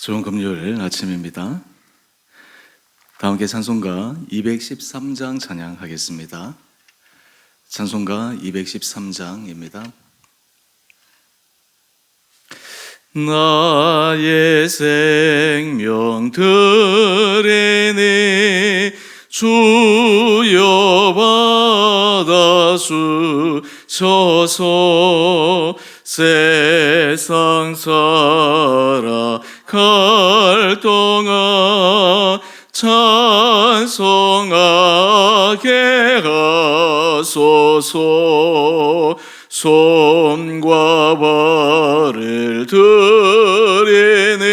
좋은 금요일 아침입니다. 다 함께 찬송가 213장 찬양하겠습니다. 찬송가 213장입니다. 나의 생명 들이니 주여 받아주셔서 세상 살아 갈 동안 찬송하게 하소서. 손과 발을 들이니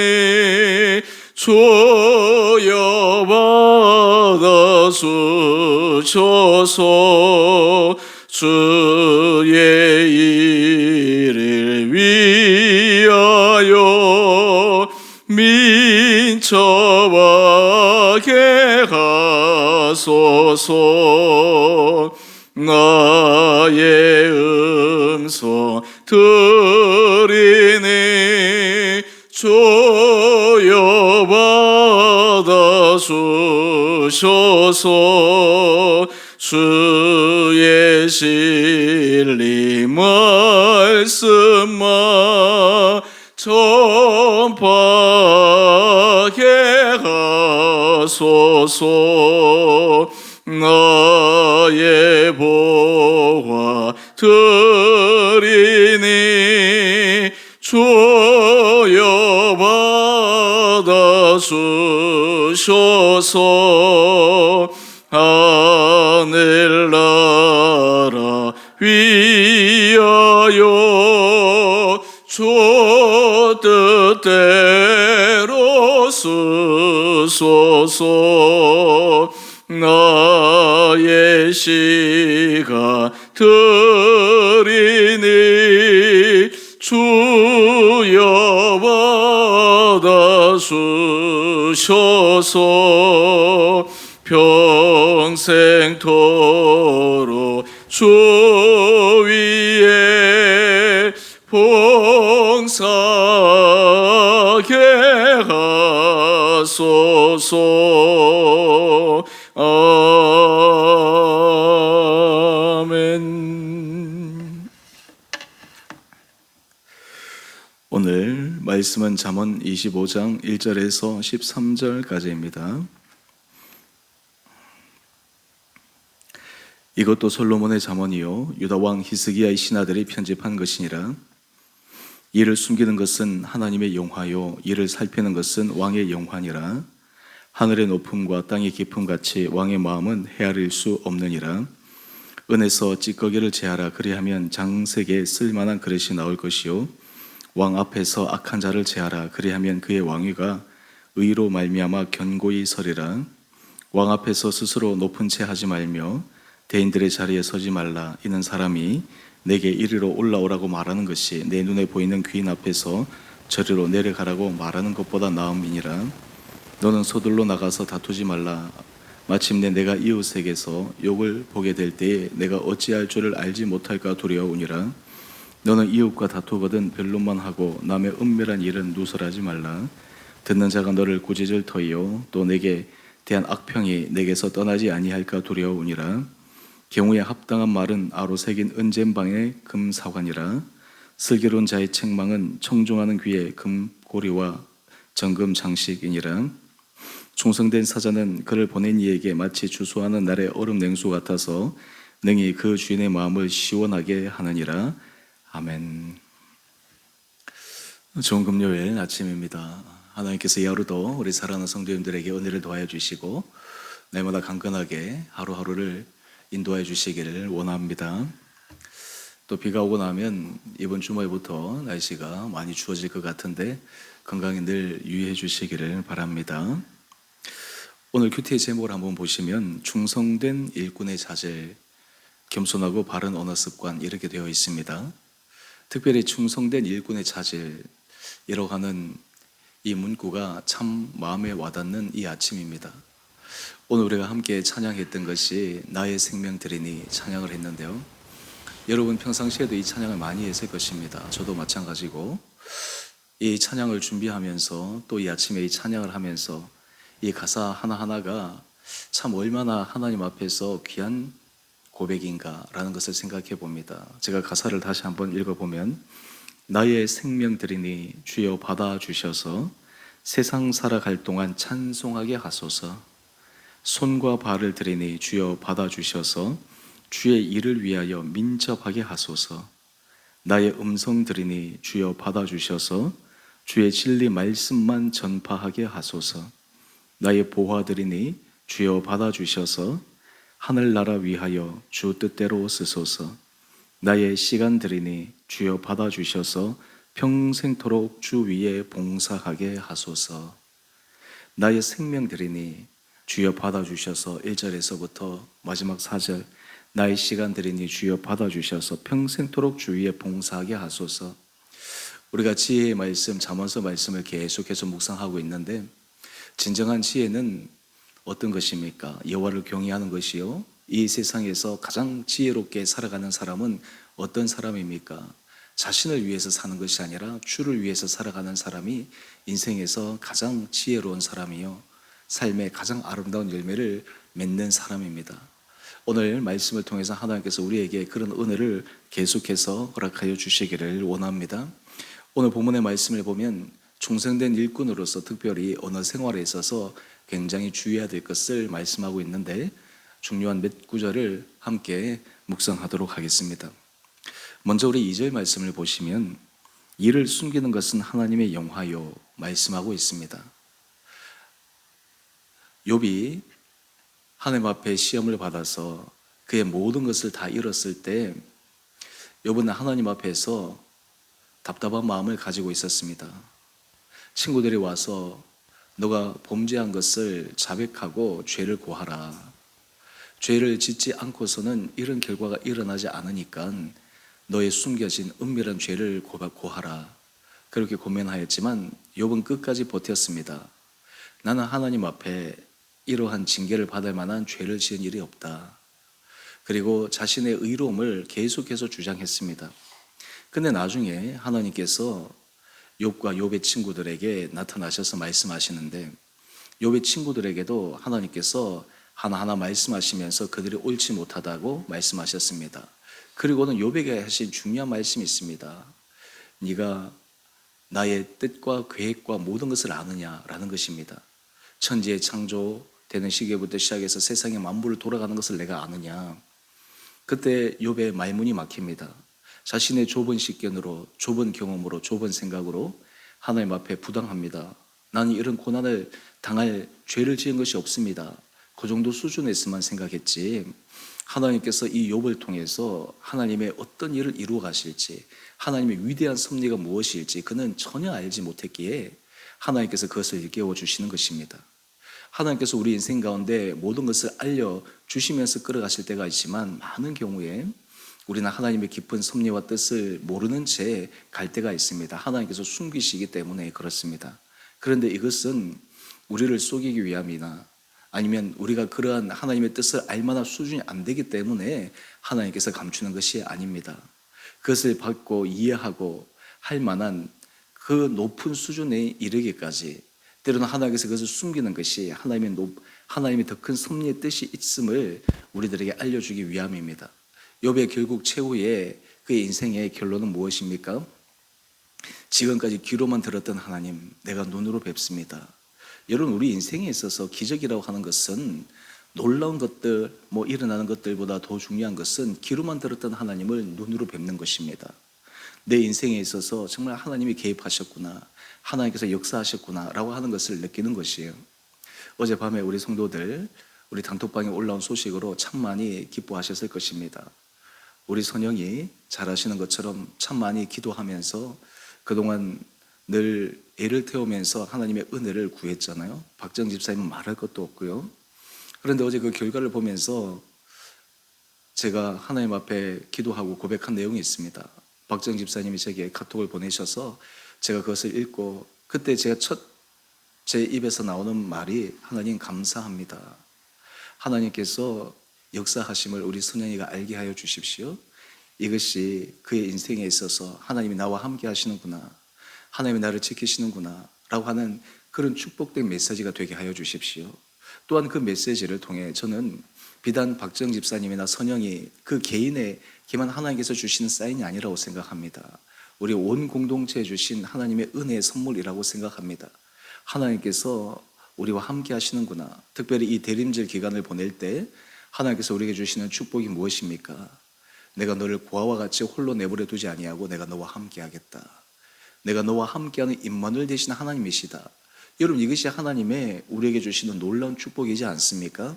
주여 받아 주셔서. 주의 하소서 나의 음성 들이니 주여 받아 주셔서. 주의 진리 말씀만 전파하게 하소서 나의 보화 드리니 주여 받아 주셔서 하늘나라 위하여 주 뜻대로 쓰소서. 나 의 시가 드리니 주여 받아 주셔서 평생토록 주 오늘 말씀은 잠언 25장 1절에서 13절까지입니다. 이것도 솔로몬의 잠언이요. 유다 왕 히스기야의 신하들이 편집한 것이니라. 이를 숨기는 것은 하나님의 영화요. 이를 살피는 것은 왕의 영화니라. 하늘의 높음과 땅의 깊음 같이 왕의 마음은 헤아릴 수 없느니라 은에서 찌꺼기를 제하라. 그리하면 장색에 쓸만한 그릇이 나올 것이요. 왕 앞에서 악한 자를 제하라. 그리하면 그의 왕위가 의로 말미암아 견고히 서리라. 왕 앞에서 스스로 높은 채 하지 말며 대인들의 자리에 서지 말라. 이는 사람이 내게 이리로 올라오라고 말하는 것이 내 눈에 보이는 귀인 앞에서 저리로 내려가라고 말하는 것보다 나음이니라. 너는 서둘러 나가서 다투지 말라 마침내 내가 이웃에게서 욕을 보게 될 때에 내가 어찌할 줄을 알지 못할까 두려우니라. 너는 이웃과 다투거든 변론만 하고 남의 은밀한 일은 누설하지 말라. 듣는 자가 너를 꾸짖을 터이요 또 내게 대한 악평이 내게서 떠나지 아니할까 두려우니라. 경우에 합당한 말은 아로 새긴 은잼방의 금사관이라. 슬기로운 자의 책망은 청종하는 귀의 금고리와 정금 장식이니라 충성된 사자는 그를 보낸 이에게 마치 주소하는 날의 얼음 냉수 같아서 능히 그 주인의 마음을 시원하게 하느니라 아멘 좋은 금요일 아침입니다 하나님께서 이 하루도 우리 사랑하는 성도님들에게 은혜를 도하여 주시고 날마다 강건하게 하루하루를 인도해 주시기를 원합니다. 또 비가 오고 나면 이번 주말부터 날씨가 많이 추워질 것 같은데 건강에 늘 유의해 주시기를 바랍니다. 오늘 큐티의 제목을 한번 보시면 충성된 일꾼의 자질, 겸손하고 바른 언어 습관 이렇게 되어 있습니다. 특별히 충성된 일꾼의 자질이라고 하는 이 문구가 참 마음에 와닿는 이 아침입니다. 오늘 우리가 함께 찬양했던 것이 나의 생명 드리니 찬양을 했는데요. 여러분 평상시에도 이 찬양을 많이 했을 것입니다. 저도 마찬가지고 이 찬양을 준비하면서 또 이 아침에 이 찬양을 하면서 이 가사 하나하나가 참 얼마나 하나님 앞에서 귀한 고백인가라는 것을 생각해 봅니다. 제가 가사를 다시 한번 읽어보면 나의 생명 드리니 주여 받아 주셔서 세상 살아갈 동안 찬송하게 하소서. 손과 발을 드리니 주여 받아 주셔서 주의 일을 위하여 민첩하게 하소서. 나의 음성 들으니 주여 받아 주셔서 주의 진리 말씀만 전파하게 하소서 나의 보화 드리니 주여 받아 주셔서 하늘나라 위하여 주 뜻대로 쓰소서. 나의 시간 드리니 주여 받아 주셔서 평생토록 주 위에 봉사하게 하소서. 나의 생명 드리니 주여 받아 주셔서 1절에서부터 마지막 4절 나의 시간 드리니 주여 받아 주셔서 평생토록 주 위에 봉사하게 하소서. 우리가 지혜의 말씀 잠언서 말씀을 계속해서 묵상하고 있는데 진정한 지혜는 어떤 것입니까? 여호와를 경외하는 것이요. 이 세상에서 가장 지혜롭게 살아가는 사람은 어떤 사람입니까? 자신을 위해서 사는 것이 아니라 주를 위해서 살아가는 사람이 인생에서 가장 지혜로운 사람이요. 삶의 가장 아름다운 열매를 맺는 사람입니다. 오늘 말씀을 통해서 하나님께서 우리에게 그런 은혜를 계속해서 허락하여 주시기를 원합니다. 오늘 본문의 말씀을 보면 중생된 일꾼으로서 특별히 언어 생활에 있어서 굉장히 주의해야 될 것을 말씀하고 있는데 중요한 몇 구절을 함께 묵상하도록 하겠습니다. 먼저 우리 2절 말씀을 보시면 이를 숨기는 것은 하나님의 영화요 말씀하고 있습니다. 욥이 하나님 앞에 시험을 받아서 그의 모든 것을 다 잃었을 때 욥은 하나님 앞에서 답답한 마음을 가지고 있었습니다. 친구들이 와서 너가 범죄한 것을 자백하고 죄를 고하라. 죄를 짓지 않고서는 이런 결과가 일어나지 않으니까 너의 숨겨진 은밀한 죄를 고하라. 그렇게 고민하였지만 욥은 끝까지 버텼습니다. 나는 하나님 앞에 이러한 징계를 받을 만한 죄를 지은 일이 없다. 그리고 자신의 의로움을 계속해서 주장했습니다. 근데 나중에 하나님께서 욥과 욥의 친구들에게 나타나셔서 말씀하시는데 욥의 친구들에게도 하나님께서 하나하나 말씀하시면서 그들이 옳지 못하다고 말씀하셨습니다. 그리고는 욥에게 하신 중요한 말씀이 있습니다. 네가 나의 뜻과 계획과 모든 것을 아느냐라는 것입니다. 천지의 창조되는 시기부터 시작해서 세상의 만물을 돌아가는 것을 내가 아느냐. 그때 욥의 말문이 막힙니다. 자신의 좁은 식견으로, 좁은 경험으로, 좁은 생각으로 하나님 앞에 부당합니다. 나는 이런 고난을 당할 죄를 지은 것이 없습니다. 그 정도 수준에서만 생각했지. 하나님께서 이 욥을 통해서 하나님의 어떤 일을 이루어 가실지, 하나님의 위대한 섭리가 무엇일지 그는 전혀 알지 못했기에 하나님께서 그것을 일깨워 주시는 것입니다. 하나님께서 우리 인생 가운데 모든 것을 알려 주시면서 끌어가실 때가 있지만 많은 경우에 우리는 하나님의 깊은 섭리와 뜻을 모르는 채 갈 때가 있습니다. 하나님께서 숨기시기 때문에 그렇습니다. 그런데 이것은 우리를 속이기 위함이나 아니면 우리가 그러한 하나님의 뜻을 알만한 수준이 안 되기 때문에 하나님께서 감추는 것이 아닙니다. 그것을 받고 이해하고 할 만한 그 높은 수준에 이르기까지 때로는 하나님께서 그것을 숨기는 것이 하나님의 높, 하나님의 더 큰 섭리의 뜻이 있음을 우리들에게 알려주기 위함입니다. 욥의 결국 최후의 그의 인생의 결론은 무엇입니까? 지금까지 귀로만 들었던 하나님, 내가 눈으로 뵙습니다. 여러분, 우리 인생에 있어서 기적이라고 하는 것은 놀라운 것들, 뭐 일어나는 것들보다 더 중요한 것은 귀로만 들었던 하나님을 눈으로 뵙는 것입니다. 내 인생에 있어서 정말 하나님이 개입하셨구나, 하나님께서 역사하셨구나라고 하는 것을 느끼는 것이에요. 어젯밤에 우리 성도들, 우리 단톡방에 올라온 소식으로 참 많이 기뻐하셨을 것입니다. 우리 선영이 잘하시는 것처럼 참 많이 기도하면서 그동안 늘 애를 태우면서 하나님의 은혜를 구했잖아요. 박정 집사님은 말할 것도 없고요. 그런데 어제 그 결과를 보면서 제가 하나님 앞에 기도하고 고백한 내용이 있습니다. 박정 집사님이 제게 카톡을 보내셔서 제가 그것을 읽고 그때 제가 첫 제 입에서 나오는 말이 하나님 감사합니다. 하나님께서 역사하심을 우리 선영이가 알게 하여 주십시오. 이것이 그의 인생에 있어서 하나님이 나와 함께 하시는구나. 하나님이 나를 지키시는구나 라고 하는 그런 축복된 메시지가 되게 하여 주십시오. 또한 그 메시지를 통해 저는 비단 박정 집사님이나 선영이 그 개인에게만 하나님께서 주시는 사인이 아니라고 생각합니다. 우리 온 공동체에 주신 하나님의 은혜의 선물이라고 생각합니다. 하나님께서 우리와 함께 하시는구나. 특별히 이 대림절 기간을 보낼 때 하나님께서 우리에게 주시는 축복이 무엇입니까? 내가 너를 고아와 같이 홀로 내버려 두지 아니하고 내가 너와 함께 하겠다. 내가 너와 함께하는 임마누엘 되신 하나님이시다. 여러분 이것이 하나님의 우리에게 주시는 놀라운 축복이지 않습니까?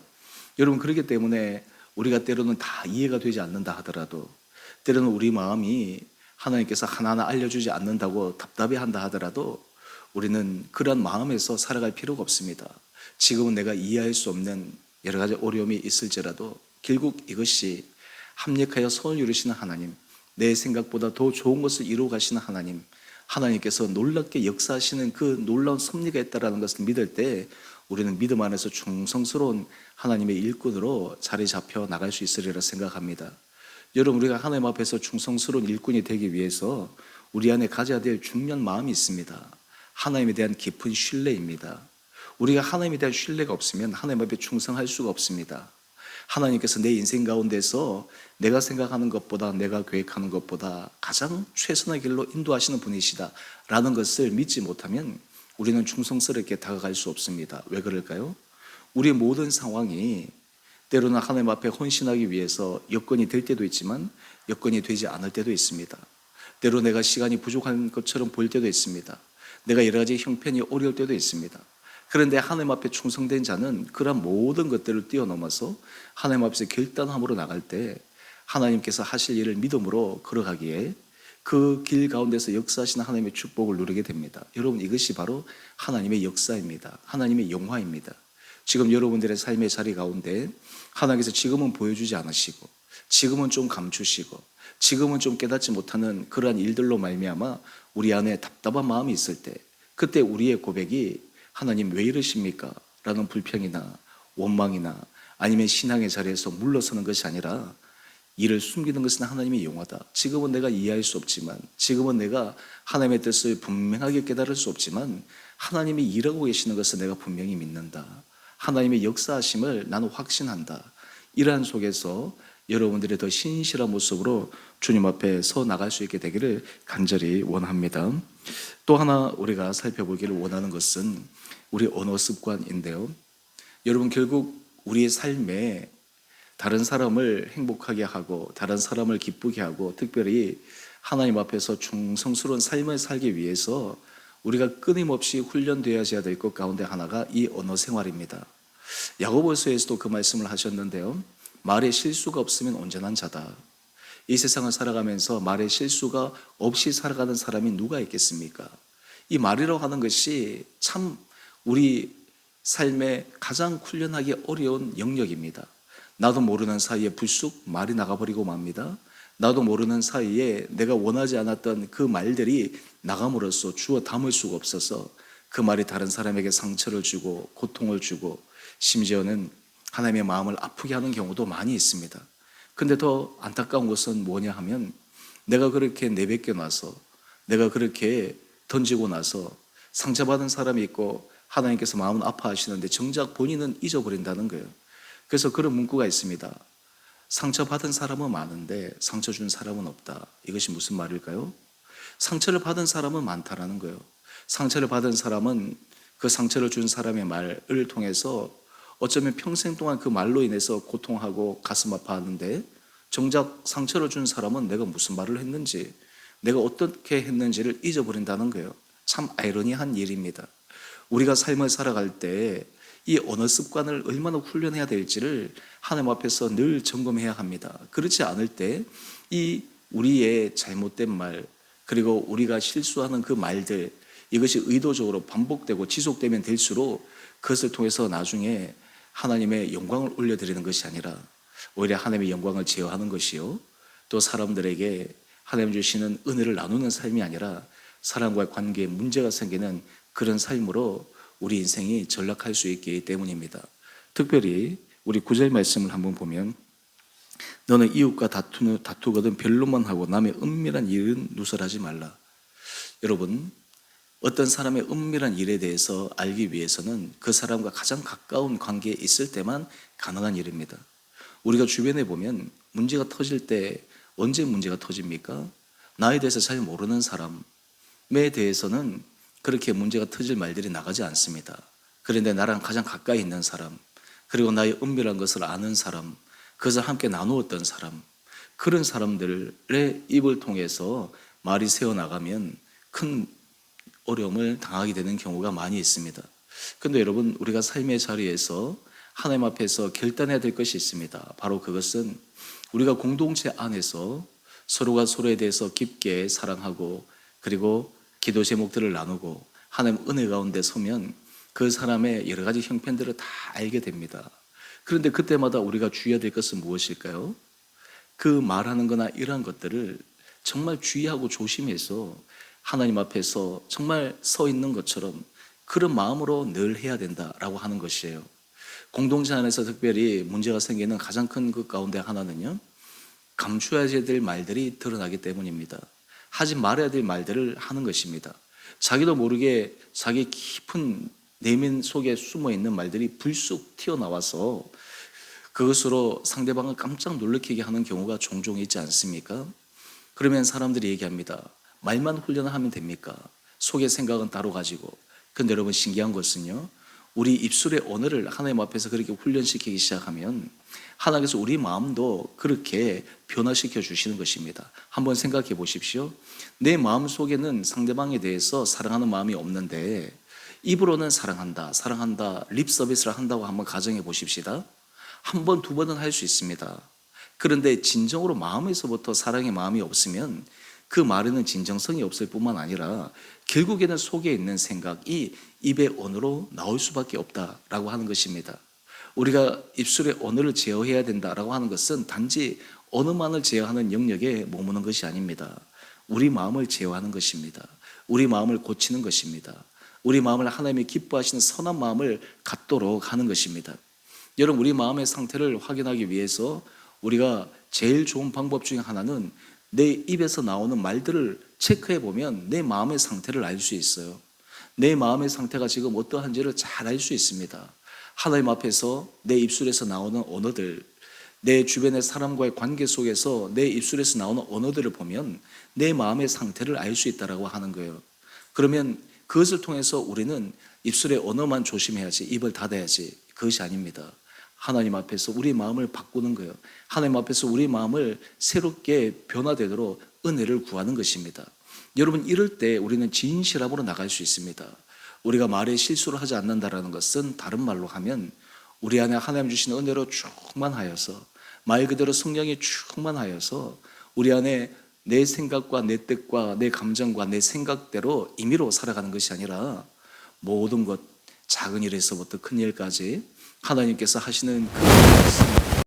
여러분 그렇기 때문에 우리가 때로는 다 이해가 되지 않는다 하더라도 때로는 우리 마음이 하나님께서 하나하나 알려주지 않는다고 답답해한다 하더라도 우리는 그런 마음에서 살아갈 필요가 없습니다. 지금은 내가 이해할 수 없는 여러 가지 어려움이 있을지라도 결국 이것이 합력하여 선을 이루시는 하나님, 내 생각보다 더 좋은 것을 이루어 가시는 하나님, 하나님께서 놀랍게 역사하시는 그 놀라운 섭리가 있다라는 것을 믿을 때 우리는 믿음 안에서 충성스러운 하나님의 일꾼으로 자리 잡혀 나갈 수 있으리라 생각합니다. 여러분 우리가 하나님 앞에서 충성스러운 일꾼이 되기 위해서 우리 안에 가져야 될 중요한 마음이 있습니다. 하나님에 대한 깊은 신뢰입니다. 우리가 하나님에 대한 신뢰가 없으면 하나님 앞에 충성할 수가 없습니다. 하나님께서 내 인생 가운데서 내가 생각하는 것보다 내가 계획하는 것보다 가장 최선의 길로 인도하시는 분이시다 라는 것을 믿지 못하면 우리는 충성스럽게 다가갈 수 없습니다. 왜 그럴까요? 우리의 모든 상황이 때로는 하나님 앞에 헌신하기 위해서 여건이 될 때도 있지만 여건이 되지 않을 때도 있습니다. 때로 내가 시간이 부족한 것처럼 보일 때도 있습니다. 내가 여러 가지 형편이 어려울 때도 있습니다. 그런데 하나님 앞에 충성된 자는 그런 모든 것들을 뛰어넘어서 하나님 앞에서 결단함으로 나갈 때 하나님께서 하실 일을 믿음으로 걸어가기에 그 길 가운데서 역사하시는 하나님의 축복을 누리게 됩니다. 여러분 이것이 바로 하나님의 역사입니다. 하나님의 영화입니다. 지금 여러분들의 삶의 자리 가운데 하나님께서 지금은 보여주지 않으시고 지금은 좀 감추시고 지금은 좀 깨닫지 못하는 그러한 일들로 말미암아 우리 안에 답답한 마음이 있을 때 그때 우리의 고백이 하나님 왜 이러십니까? 라는 불평이나 원망이나 아니면 신앙의 자리에서 물러서는 것이 아니라 이를 숨기는 것은 하나님의 용화다. 지금은 내가 이해할 수 없지만, 지금은 내가 하나님의 뜻을 분명하게 깨달을 수 없지만, 하나님이 일하고 계시는 것을 내가 분명히 믿는다. 하나님의 역사하심을 나는 확신한다. 이러한 속에서 여러분들의 더 신실한 모습으로 주님 앞에 서 나갈 수 있게 되기를 간절히 원합니다. 또 하나 우리가 살펴보기를 원하는 것은 우리 언어 습관인데요. 여러분 결국 우리의 삶에 다른 사람을 행복하게 하고 다른 사람을 기쁘게 하고 특별히 하나님 앞에서 충성스러운 삶을 살기 위해서 우리가 끊임없이 훈련되어야 될 것 가운데 하나가 이 언어 생활입니다. 야고보서에서도 그 말씀을 하셨는데요. 말에 실수가 없으면 온전한 자다. 이 세상을 살아가면서 말에 실수가 없이 살아가는 사람이 누가 있겠습니까? 이 말이라고 하는 것이 참 우리 삶에 가장 훈련하기 어려운 영역입니다. 나도 모르는 사이에 불쑥 말이 나가버리고 맙니다. 나도 모르는 사이에 내가 원하지 않았던 그 말들이 나감으로써 주어 담을 수가 없어서 그 말이 다른 사람에게 상처를 주고 고통을 주고 심지어는 하나님의 마음을 아프게 하는 경우도 많이 있습니다. 근데 더 안타까운 것은 뭐냐 하면 내가 그렇게 내뱉겨 나서 내가 그렇게 던지고 나서 상처받은 사람이 있고 하나님께서 마음은 아파하시는데 정작 본인은 잊어버린다는 거예요. 그래서 그런 문구가 있습니다. 상처받은 사람은 많은데 상처 준 사람은 없다. 이것이 무슨 말일까요? 상처를 받은 사람은 많다라는 거예요. 상처를 받은 사람은 그 상처를 준 사람의 말을 통해서 어쩌면 평생 동안 그 말로 인해서 고통하고 가슴 아파하는데 정작 상처를 준 사람은 내가 무슨 말을 했는지 내가 어떻게 했는지를 잊어버린다는 거예요. 참 아이러니한 일입니다. 우리가 삶을 살아갈 때 이 언어 습관을 얼마나 훈련해야 될지를 하나님 앞에서 늘 점검해야 합니다. 그렇지 않을 때 이 우리의 잘못된 말 그리고 우리가 실수하는 그 말들 이것이 의도적으로 반복되고 지속되면 될수록 그것을 통해서 나중에 하나님의 영광을 올려드리는 것이 아니라 오히려 하나님의 영광을 제어하는 것이요. 또 사람들에게 하나님 주시는 은혜를 나누는 삶이 아니라 사람과의 관계에 문제가 생기는 그런 삶으로 우리 인생이 전락할 수 있기 때문입니다. 특별히 우리 구절 말씀을 한번 보면 너는 이웃과 다투, 다투거든 별로만 하고 남의 은밀한 일은 누설하지 말라. 여러분 어떤 사람의 은밀한 일에 대해서 알기 위해서는 그 사람과 가장 가까운 관계에 있을 때만 가능한 일입니다. 우리가 주변에 보면 문제가 터질 때 언제 문제가 터집니까? 나에 대해서 잘 모르는 사람에 대해서는 그렇게 문제가 터질 말들이 나가지 않습니다. 그런데 나랑 가장 가까이 있는 사람, 그리고 나의 은밀한 것을 아는 사람, 그것을 함께 나누었던 사람, 그런 사람들의 입을 통해서 말이 새어나가면 큰 어려움을 당하게 되는 경우가 많이 있습니다. 근데 여러분, 우리가 삶의 자리에서 하나님 앞에서 결단해야 될 것이 있습니다. 바로 그것은 우리가 공동체 안에서 서로가 서로에 대해서 깊게 사랑하고 그리고 기도 제목들을 나누고 하나님 은혜 가운데 서면 그 사람의 여러 가지 형편들을 다 알게 됩니다. 그런데 그때마다 우리가 주의해야 될 것은 무엇일까요? 그 말하는 거나 이러한 것들을 정말 주의하고 조심해서 하나님 앞에서 정말 서 있는 것처럼 그런 마음으로 늘 해야 된다라고 하는 것이에요. 공동체 안에서 특별히 문제가 생기는 가장 큰 그 가운데 하나는요. 감추어야 될 말들이 드러나기 때문입니다. 하지 말아야 될 말들을 하는 것입니다. 자기도 모르게 자기 깊은 내면 속에 숨어 있는 말들이 불쑥 튀어나와서 그것으로 상대방을 깜짝 놀래키게 하는 경우가 종종 있지 않습니까? 그러면 사람들이 얘기합니다. 말만 훈련하면 됩니까? 속의 생각은 따로 가지고. 근데 여러분 신기한 것은요. 우리 입술의 언어를 하나님 앞에서 그렇게 훈련시키기 시작하면 하나님께서 우리 마음도 그렇게 변화시켜 주시는 것입니다. 한번 생각해 보십시오. 내 마음 속에는 상대방에 대해서 사랑하는 마음이 없는데 입으로는 사랑한다, 사랑한다, 립 서비스를 한다고 한번 가정해 보십시다. 한 번, 두 번은 할 수 있습니다. 그런데 진정으로 마음에서부터 사랑의 마음이 없으면 그 말에는 진정성이 없을 뿐만 아니라 결국에는 속에 있는 생각 이 입의 언어로 나올 수밖에 없다라고 하는 것입니다. 우리가 입술의 언어를 제어해야 된다라고 하는 것은 단지 언어만을 제어하는 영역에 머무는 것이 아닙니다. 우리 마음을 제어하는 것입니다. 우리 마음을 고치는 것입니다. 우리 마음을 하나님이 기뻐하시는 선한 마음을 갖도록 하는 것입니다. 여러분 우리 마음의 상태를 확인하기 위해서 우리가 제일 좋은 방법 중에 하나는 내 입에서 나오는 말들을 체크해 보면 내 마음의 상태를 알 수 있어요. 내 마음의 상태가 지금 어떠한지를 잘 알 수 있습니다. 하나님 앞에서 내 입술에서 나오는 언어들, 내 주변의 사람과의 관계 속에서 내 입술에서 나오는 언어들을 보면 내 마음의 상태를 알 수 있다라고 하는 거예요. 그러면 그것을 통해서 우리는 입술의 언어만 조심해야지, 입을 닫아야지. 그것이 아닙니다. 하나님 앞에서 우리 마음을 바꾸는 거예요. 하나님 앞에서 우리 마음을 새롭게 변화되도록 은혜를 구하는 것입니다. 여러분 이럴 때 우리는 진실함으로 나갈 수 있습니다. 우리가 말에 실수를 하지 않는다라는 것은 다른 말로 하면 우리 안에 하나님 주신 은혜로 충만하여서 말 그대로 성령이 충만하여서 우리 안에 내 생각과 내 뜻과 내 감정과 내 생각대로 임의로 살아가는 것이 아니라 모든 것 작은 일에서부터 큰 일까지 하나님께서 하시는 그 말씀